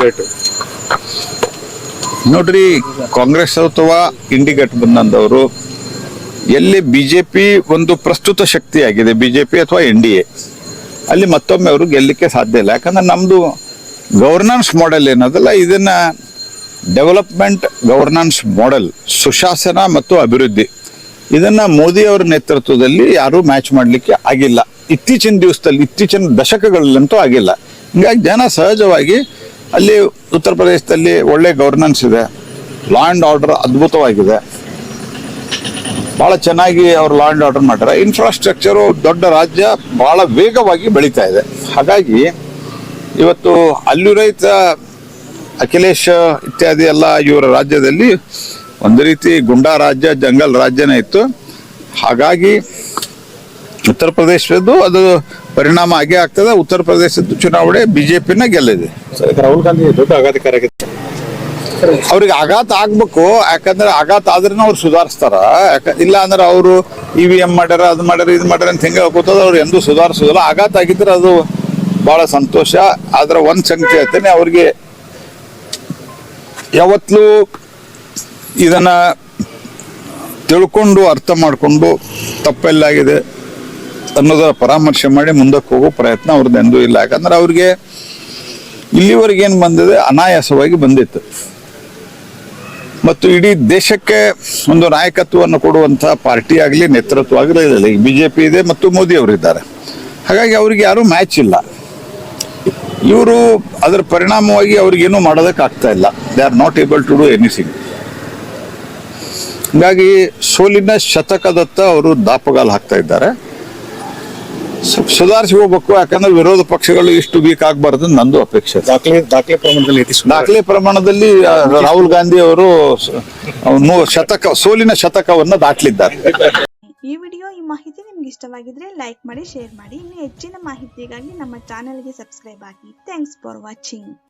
Debate ನೋಡ್ರಿ ಕಾಂಗ್ರೆಸ್ ಅಥವಾ ಇಂಡಿ ಬಂದವರು ಎಲ್ಲಿ ಬಿಜೆಪಿ ಒಂದು ಪ್ರಸ್ತುತ ಶಕ್ತಿಯಾಗಿದೆ ಬಿಜೆಪಿ ಅಥವಾ ಎನ್ ಡಿ ಎ ಅಲ್ಲಿ ಮತ್ತೊಮ್ಮೆ ಅವರು ಗೆಲ್ಲಕ್ಕೆ ಸಾಧ್ಯ ಇಲ್ಲ. ಯಾಕಂದ್ರೆ ನಮ್ದು ಗವರ್ನೆನ್ಸ್ ಮಾಡೆಲ್ ಏನದಲ್ಲ, ಇದನ್ನ ಡೆವಲಪ್ಮೆಂಟ್ ಗವರ್ನೆನ್ಸ್ ಮಾಡೆಲ್ ಸುಶಾಸನ ಮತ್ತು ಅಭಿವೃದ್ಧಿ, ಇದನ್ನ ಮೋದಿ ಅವರ ನೇತೃತ್ವದಲ್ಲಿ ಯಾರೂ ಮ್ಯಾಚ್ ಮಾಡಲಿಕ್ಕೆ ಆಗಿಲ್ಲ. ಇತ್ತೀಚಿನ ದಿವಸದಲ್ಲಿ, ಇತ್ತೀಚಿನ ದಶಕಗಳಲ್ಲಂತೂ ಆಗಿಲ್ಲ. ಹಿಂಗಾಗಿ ಜನ ಸಹಜವಾಗಿ ಅಲ್ಲಿ ಉತ್ತರ ಪ್ರದೇಶದಲ್ಲಿ ಒಳ್ಳೆ ಗವರ್ನೆನ್ಸ್ ಇದೆ. ಲಾ ಆರ್ಡರ್ ಅದ್ಭುತವಾಗಿದೆ. ಬಹಳ ಚೆನ್ನಾಗಿ ಅವರು ಲಾ ಆರ್ಡರ್ ಮಾಡ್ಯಾರ ಇನ್ಫ್ರಾಸ್ಟ್ರಕ್ಚರು ದೊಡ್ಡ ರಾಜ್ಯ ಬಹಳ ವೇಗವಾಗಿ ಬೆಳೀತಾ ಇದೆ. ಹಾಗಾಗಿ ಇವತ್ತು ಅಲ್ಲಿರೈತ ಅಖಿಲೇಶ್ ಇತ್ಯಾದಿ ಎಲ್ಲ ಇವರ ರಾಜ್ಯದಲ್ಲಿ ಒಂದು ರೀತಿ ಗುಂಡಾ ರಾಜ್ಯ, ಜಂಗಲ್ ರಾಜ್ಯನೇ ಇತ್ತು. ಹಾಗಾಗಿ ಉತ್ತರ ಪ್ರದೇಶದ್ದು ಅದು ಪರಿಣಾಮ ಆಗೇ ಆಗ್ತದೆ. ಉತ್ತರ ಪ್ರದೇಶದ ಚುನಾವಣೆ ಬಿಜೆಪಿನ ಗೆಲ್ಲಿದೆ. ರಾಹುಲ್ ಗಾಂಧಿ ದೊಡ್ಡ ಆಘಾತಕಾರ ಆಗಿದೆ ಅವ್ರಿಗೆ ಆಘಾತ ಆಗ್ಬೇಕು. ಯಾಕಂದ್ರೆ ಆಘಾತ ಆದ್ರೂ ಅವ್ರು ಸುಧಾರಿಸ್ತಾರ. ಯಾಕ ಇಲ್ಲ ಅಂದ್ರೆ ಅವರು ಇ ವಿ ಎಂ ಮಾಡ್ಯಾರ ಅದು ಮಾಡ್ಯಾರ ಇದು ಮಾಡ್ಯಾರ ಅಂತ ಹಿಂಗೆ ಕೂತದ ಅವ್ರು ಎಂದೂ ಸುಧಾರಿಸೋದಿಲ್ಲ. ಆಘಾತ ಆಗಿದ್ರೆ ಅದು ಬಹಳ ಸಂತೋಷ. ಆದ್ರೆ ಒಂದು ಸಂಖ್ಯೆ ಹೇಳ್ತೇನೆ ಅವ್ರಿಗೆ ಯಾವತ್ತೂ ಇದನ್ನ ತಿಳ್ಕೊಂಡು ಅರ್ಥ ಮಾಡಿಕೊಂಡು ತಪ್ಪೆಲ್ಲಾಗಿದೆ ಅನ್ನೋದರ ಪರಾಮರ್ಶೆ ಮಾಡಿ ಮುಂದಕ್ಕೆ ಹೋಗೋ ಪ್ರಯತ್ನ ಅವ್ರದ್ದು ಎಂದೂ ಇಲ್ಲ. ಯಾಕಂದ್ರೆ ಅವ್ರಿಗೆ ಇಲ್ಲಿವರೆಗೆ ಏನು ಬಂದಿದೆ? ಅನಾಯಾಸವಾಗಿ ಬಂದಿತ್ತು. ಮತ್ತು ಇಡೀ ದೇಶಕ್ಕೆ ಒಂದು ನಾಯಕತ್ವವನ್ನು ಕೊಡುವಂತಹ ಪಾರ್ಟಿ ಆಗಲಿ, ನೇತೃತ್ವ ಆಗಲಿ ಈಗ ಬಿಜೆಪಿ ಇದೆ ಮತ್ತು ಮೋದಿ ಅವರಿದ್ದಾರೆ ಹಾಗಾಗಿ ಅವ್ರಿಗೆ ಯಾರೂ ಮ್ಯಾಚ್ ಇಲ್ಲ. ಇವರು ಅದರ ಪರಿಣಾಮವಾಗಿ ಅವ್ರಿಗೇನು ಮಾಡೋದಕ್ಕೆ ಆಗ್ತಾ ಇಲ್ಲ. They are not able to do anything ಹೀಗಾಗಿ ಸೋಲಿನ ಶತಕದತ್ತ ಅವರು ದಾಪಗಾಲು ಹಾಕ್ತಾ ಇದ್ದಾರೆ. ಸುಧಾರಿಸಿ ಹೋಗ್ಬೇಕು ಯಾಕಂದ್ರೆ ವಿರೋಧ ಪಕ್ಷಗಳು ಇಷ್ಟು ವೀಕ್ ಆಗಬಾರ್ದು ನಂದು ಅಪೇಕ್ಷೆ. ದಾಖಲೆ ದಾಖಲೆ ಪ್ರಮಾಣದಲ್ಲಿ ದಾಖಲೆ ಪ್ರಮಾಣದಲ್ಲಿ ರಾಹುಲ್ ಗಾಂಧಿ ಅವರು ಶತಕ ಸೋಲಿನ ಶತಕವನ್ನ ದಾಟ್ಲಿದ್ದಾರೆ. ಈ ವಿಡಿಯೋ ಈ ಮಾಹಿತಿ ನಿಮ್ಗೆ ಇಷ್ಟವಾಗಿದ್ರೆ ಲೈಕ್ ಮಾಡಿ ಶೇರ್ ಮಾಡಿ. ಇನ್ನು ಹೆಚ್ಚಿನ ಮಾಹಿತಿಗಾಗಿ ನಮ್ಮ ಚಾನೆಲ್ಗೆ ಸಬ್ಸ್ಕ್ರೈಬ್ ಆಗಿ. Thanks for watching.